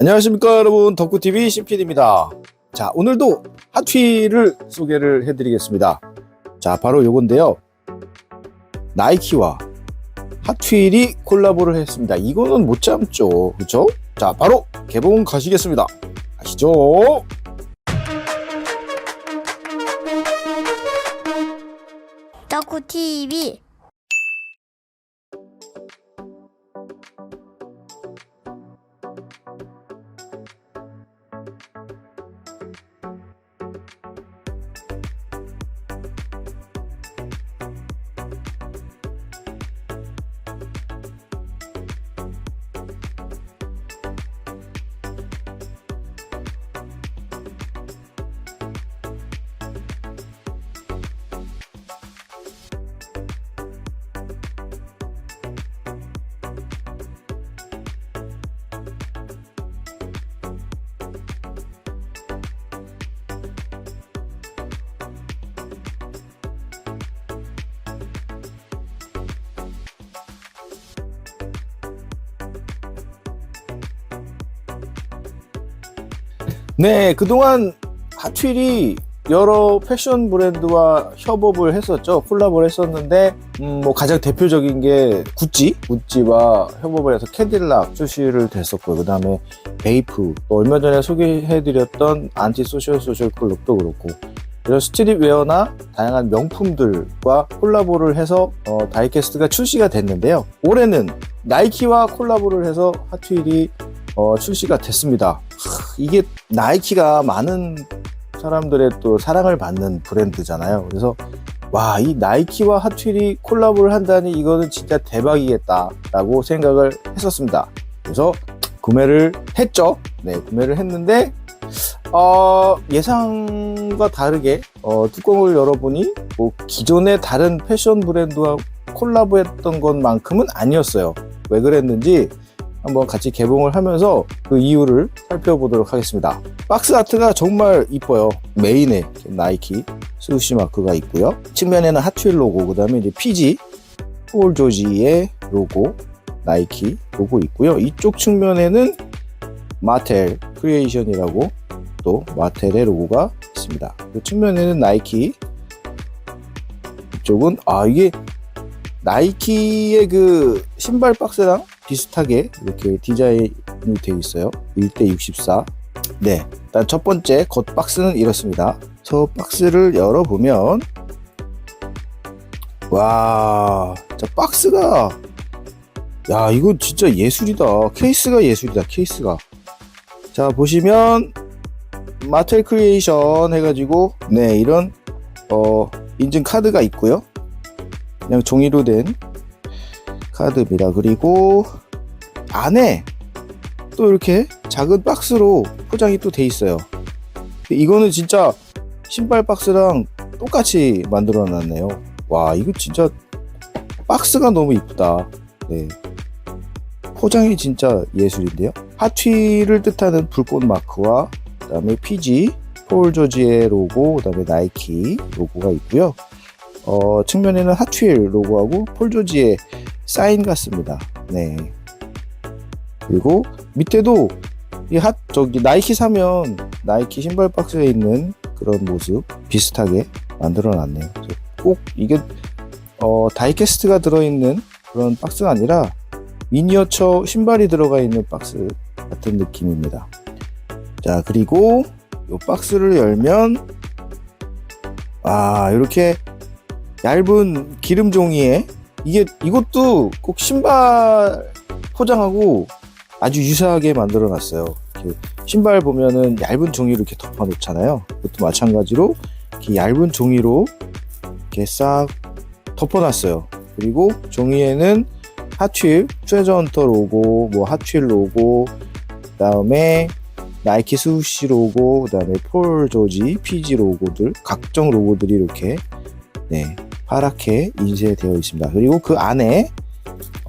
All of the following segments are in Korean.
안녕하십니까 여러분. 덕구TV CPD입니다. 자 오늘도 핫휠을 소개를 해드리겠습니다. 자 바로 요건데요. 나이키와 핫휠이 콜라보를 했습니다. 이거는 못 참죠. 그쵸? 자 바로 개봉 가시겠습니다. 가시죠. 덕후 TV 네 그동안 핫휠이 여러 패션 브랜드와 협업을 했었죠. 콜라보를 했었는데 음, 뭐 가장 대표적인 게 구찌? 구찌와 협업을 해서 캐딜락 출시를 됐었고요. 그 다음에 베이프. 또 얼마 전에 소개해드렸던 안티 소셜 소셜 클럽도 그렇고. 이런 스트릿웨어나 다양한 명품들과 콜라보를 해서 어, 다이캐스트가 출시가 됐는데요. 올해는 나이키와 콜라보를 해서 핫휠이 어, 출시가 됐습니다 하, 이게 나이키가 많은 사람들의 또 사랑을 받는 브랜드잖아요. 그래서 와, 이 나이키와 핫휠이 콜라보를 한다니 이거는 진짜 대박이겠다라고 생각을 했었습니다. 그래서 구매를 했죠. 네, 구매를 했는데 어, 예상과 다르게 어, 뚜껑을 열어보니 뭐 기존의 다른 패션 브랜드와 콜라보했던 것만큼은 아니었어요. 왜 그랬는지 한번 같이 개봉을 하면서 그 이유를 살펴보도록 하겠습니다. 박스 아트가 정말 이뻐요. 메인에 나이키 스우시 마크가 있고요. 측면에는 핫휠 로고, 그 다음에 이제 PG, 폴 조지의 로고, 나이키 로고 있고요. 이쪽 측면에는 마텔 크리에이션이라고 또 마텔의 로고가 있습니다. 그 측면에는 나이키, 이쪽은 아 이게 나이키의 그 신발 박스랑 비슷하게 이렇게 디자인이 되어 있어요. 1대64. 네. 일단 첫 번째 겉 박스는 이렇습니다. 저 박스를 열어보면, 와, 저 박스가, 야, 이거 진짜 예술이다. 케이스가 예술이다, 케이스가. 자, 보시면, 마텔 크리에이션 해가지고, 네, 이런, 어, 인증 카드가 있고요. 그냥 종이로 된 카드입니다. 그리고 안에 또 이렇게 작은 박스로 포장이 또 돼 있어요. 이거는 진짜 신발 박스랑 똑같이 만들어 놨네요. 와, 이거 진짜 박스가 너무 이쁘다. 네. 포장이 진짜 예술인데요. 핫휠을 뜻하는 불꽃 마크와 그다음에 PG, 폴 조지의 로고, 그다음에 나이키 로고가 있고요. 어, 측면에는 핫휠 로고하고 폴 조지의 사인 같습니다. 네. 그리고 밑에도 이 핫 저기 나이키 사면 나이키 신발 박스에 있는 그런 모습 비슷하게 만들어 놨네요. 꼭 이게 어, 다이캐스트가 들어있는 그런 박스가 아니라 미니어처 신발이 들어가 있는 박스 같은 느낌입니다. 자 그리고 이 박스를 열면 아 이렇게 얇은 기름 종이에 이게 이것도 꼭 신발 포장하고 아주 유사하게 만들어 놨어요. 신발 보면은 얇은 종이로 이렇게 덮어 놓잖아요. 그것도 마찬가지로 이렇게 얇은 종이로 이렇게 싹 덮어 놨어요. 그리고 종이에는 핫휠, 트레저 헌터 로고, 뭐 핫휠 로고, 그다음에 나이키 스우시 로고, 그다음에 폴 조지, 피지 로고들, 각종 로고들이 이렇게 네, 파랗게 인쇄되어 있습니다. 그리고 그 안에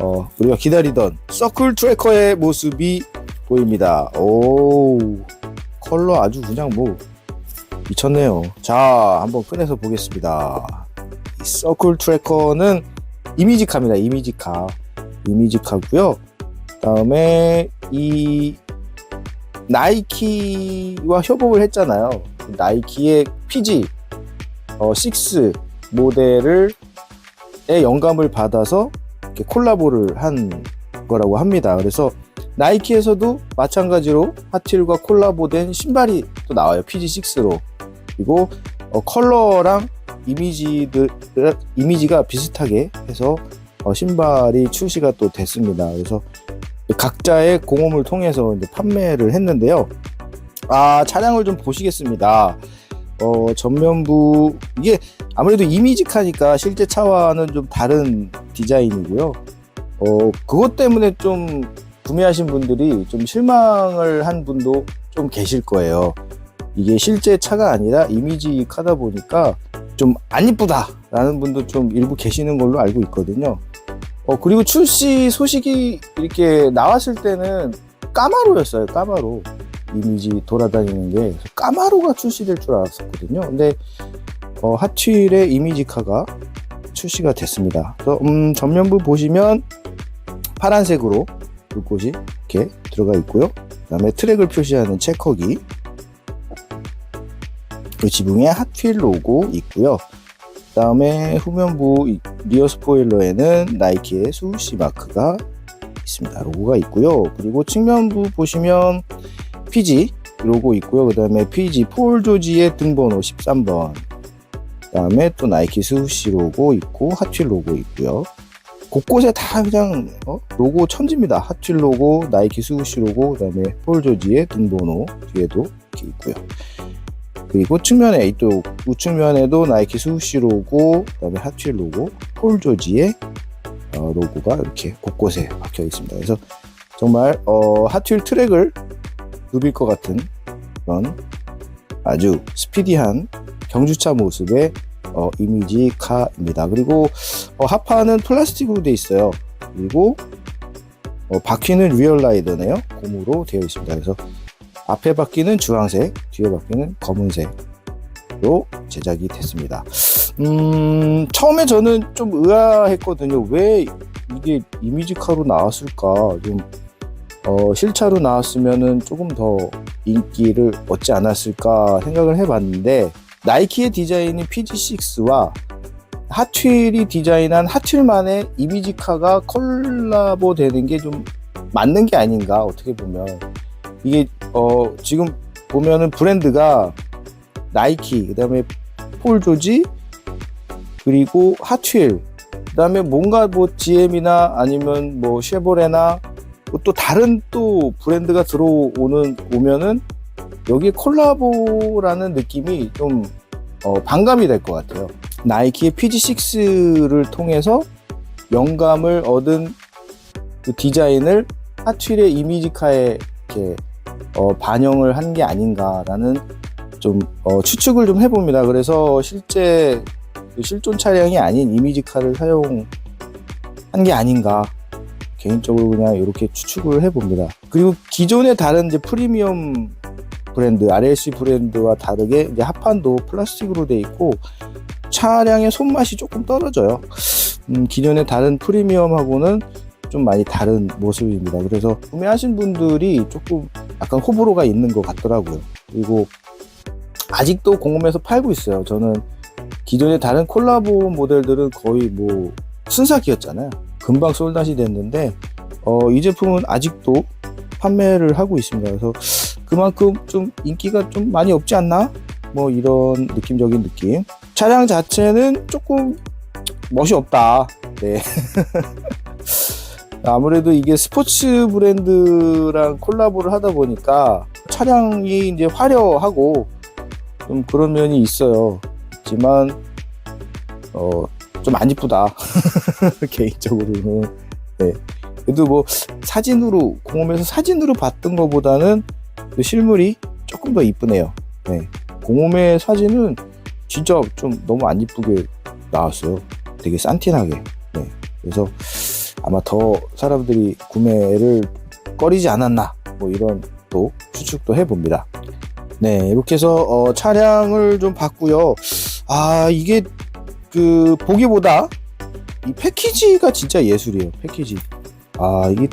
어, 우리가 기다리던 서클 트래커의 모습이 보입니다. 오, 컬러 아주 그냥 뭐 미쳤네요. 자, 한번 꺼내서 보겠습니다. 이 서클 트래커는 이미지카입니다. 이미지카. 이미지카고요. 다음에 이 나이키와 협업을 했잖아요. 나이키의 PG 어, 6 모델을 의 영감을 받아서 콜라보를 한 거라고 합니다. 그래서 나이키에서도 마찬가지로 하틸과 콜라보된 신발이 또 나와요. PG6로. 그리고 어, 컬러랑 이미지들 이미지가 비슷하게 해서 어, 신발이 출시가 또 됐습니다. 그래서 각자의 공홈을 통해서 판매를 했는데요. 아 차량을 좀 보시겠습니다. 어, 전면부 이게 아무래도 이미지카니까 실제 차와는 좀 다른 디자인이고요. 어, 그것 때문에 좀 구매하신 분들이 좀 실망을 한 분도 좀 계실 거예요. 이게 실제 차가 아니라 이미지 카다 보니까 좀 안 이쁘다라는 분도 좀 일부 계시는 걸로 알고 있거든요. 어, 그리고 출시 소식이 이렇게 나왔을 때는 까마로였어요, 까마로. 이미지 돌아다니는 게. 까마로가 출시될 줄 알았었거든요. 근데, 어, 핫휠의 이미지카가 출시가 됐습니다. 그래서, 음, 전면부 보시면 파란색으로 불꽃이 이렇게 들어가 있고요. 그 다음에 트랙을 표시하는 체커기. 그 지붕에 핫휠 로고 있고요. 그 다음에 후면부 이- 리어 스포일러에는 나이키의 수시 마크가 있습니다. 로고가 있고요. 그리고 측면부 보시면 PG 로고 있고요. 그 다음에 PG 폴 조지의 등번호 13번. 그 다음에 또 나이키 수시 로고 있고 핫휠 로고 있고요. 곳곳에 다 그냥 어? 로고 천지입니다. 핫휠 로고, 나이키 수시 로고, 그 다음에 폴 조지의 등번호 뒤에도 이렇게 있고요. 그리고 측면에 이쪽 우측면에도 나이키 수시 로고, 그다음에 핫휠 로고, 폴 조지의 어, 로고가 이렇게 곳곳에 박혀 있습니다. 그래서 정말 어, 핫휠 트랙을 누빌 것 같은 그런 아주 스피디한 경주차 모습의 어, 이미지 카입니다. 그리고 어, 하판은 플라스틱으로 되어 있어요. 그리고 어, 바퀴는 리얼라이더네요. 고무로 되어 있습니다. 그래서 앞에 바퀴는 주황색, 뒤에 바퀴는 검은색으로 제작이 됐습니다. 음, 처음에 저는 좀 의아했거든요. 왜 이게 이미지카로 나왔을까? 좀, 어, 실차로 나왔으면은 조금 더 인기를 얻지 않았을까 생각을 해봤는데, 나이키의 디자인인 PG6와 핫휠이 디자인한 핫휠만의 이미지카가 콜라보 되는 게 좀 맞는 게 아닌가, 어떻게 보면. 이게, 어, 지금 보면은 브랜드가 나이키, 그 다음에 폴 조지, 그리고 핫휠, 그 다음에 뭔가 뭐 GM이나 아니면 뭐 쉐보레나 뭐또 다른 또 브랜드가 들어오는, 오면은 여기에 콜라보라는 느낌이 좀 어, 반감이 될 것 같아요. 나이키의 PG6를 통해서 영감을 얻은 그 디자인을 핫휠의 이미지카에 이렇게 어, 반영을 한 게 아닌가라는 좀 어, 추측을 좀 해봅니다. 그래서 실제 그 실존 차량이 아닌 이미지카를 사용한 게 아닌가 개인적으로 그냥 이렇게 추측을 해봅니다. 그리고 기존의 다른 이제 프리미엄 브랜드 RLC 브랜드와 다르게 이제 하판도 플라스틱으로 돼 있고 차량의 손맛이 조금 떨어져요. 음, 기존의 다른 프리미엄하고는 좀 많이 다른 모습입니다. 그래서 구매하신 분들이 조금 약간 호불호가 있는 것 같더라고요. 그리고 아직도 공홈에서 팔고 있어요. 저는 기존의 다른 콜라보 모델들은 거의 뭐 순삭이었잖아요. 금방 솔다시 됐는데 어, 이 제품은 아직도 판매를 하고 있습니다. 그래서 그만큼 좀 인기가 좀 많이 없지 않나? 뭐 이런 느낌적인 느낌. 차량 자체는 조금 멋이 없다. 네. 아무래도 이게 스포츠 브랜드랑 콜라보를 하다 보니까 차량이 이제 화려하고 좀 그런 면이 있어요. 있지만 어, 좀 안 이쁘다. 개인적으로는. 네. 그래도 뭐 사진으로 공홈에서 사진으로 봤던 것보다는 그 실물이 조금 더 이쁘네요. 네. 공홈의 사진은 진짜 좀 너무 안 이쁘게 나왔어요. 되게 산티나게. 네. 그래서 아마 더 사람들이 구매를 꺼리지 않았나 뭐 이런 또 추측도 해봅니다. 네 이렇게 해서 어, 차량을 좀 봤고요. 아 이게 그 보기보다 이 패키지가 진짜 예술이에요. 패키지. 아 이게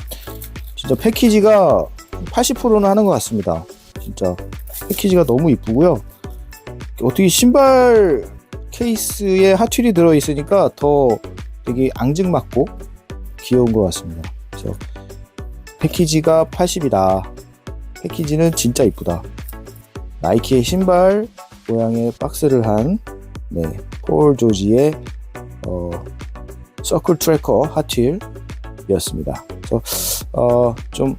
진짜 패키지가 80%는 하는 것 같습니다. 진짜 패키지가 너무 이쁘고요. 어떻게 신발 케이스에 핫휠이 들어 있으니까 더 되게 앙증맞고 귀여운 것 같습니다. 그래서 패키지가 80이다. 패키지는 진짜 이쁘다. 나이키의 신발 모양의 박스를 한 네, 폴 조지의 어, 서클 트래커 핫휠이었습니다. 그래서 어, 좀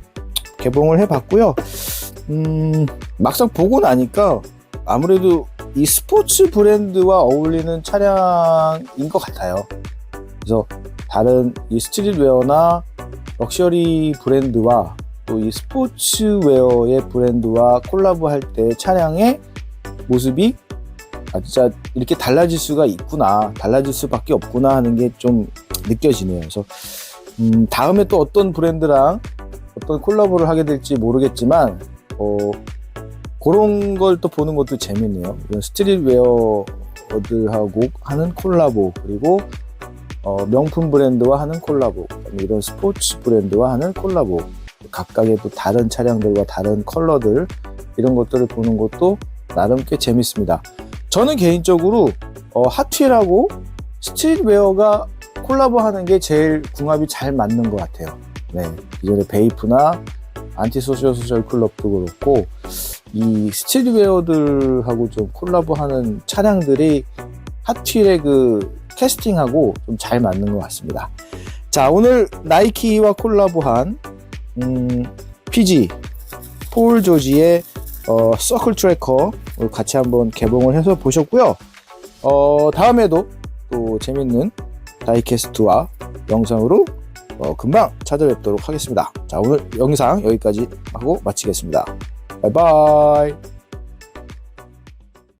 개봉을 해봤고요. 음, 막상 보고 나니까 아무래도 이 스포츠 브랜드와 어울리는 차량인 것 같아요. 그래서 다른 이 스트릿웨어나 럭셔리 브랜드와 또 이 스포츠웨어의 브랜드와 콜라보할 때 차량의 모습이 아 진짜 이렇게 달라질 수가 있구나 달라질 수밖에 없구나 하는 게 좀 느껴지네요 그래서 음, 다음에 또 어떤 브랜드랑 어떤 콜라보를 하게 될지 모르겠지만 어, 그런 걸 또 보는 것도 재밌네요 이런 스트릿웨어들하고 하는 콜라보 그리고 어, 명품 브랜드와 하는 콜라보 이런 스포츠 브랜드와 하는 콜라보 각각의 또 다른 차량들과 다른 컬러들 이런 것들을 보는 것도 나름 꽤 재밌습니다. 저는 개인적으로 어, 핫휠하고 스트릿웨어가 콜라보하는 게 제일 궁합이 잘 맞는 것 같아요. 네, 기존의 베이프나 안티소셜 소셜 클럽도 그렇고 이 스트릿웨어들하고 좀 콜라보하는 차량들이 핫휠의 그 캐스팅하고 좀 잘 맞는 것 같습니다. 자, 오늘 나이키와 콜라보한 음, PG 폴 조지의 어, 서클 트래커 오늘 같이 한번 개봉을 해서 보셨고요. 어, 다음에도 또 재밌는 다이캐스트와 영상으로 어, 금방 찾아뵙도록 하겠습니다. 자, 오늘 영상 여기까지 하고 마치겠습니다. 바이바이.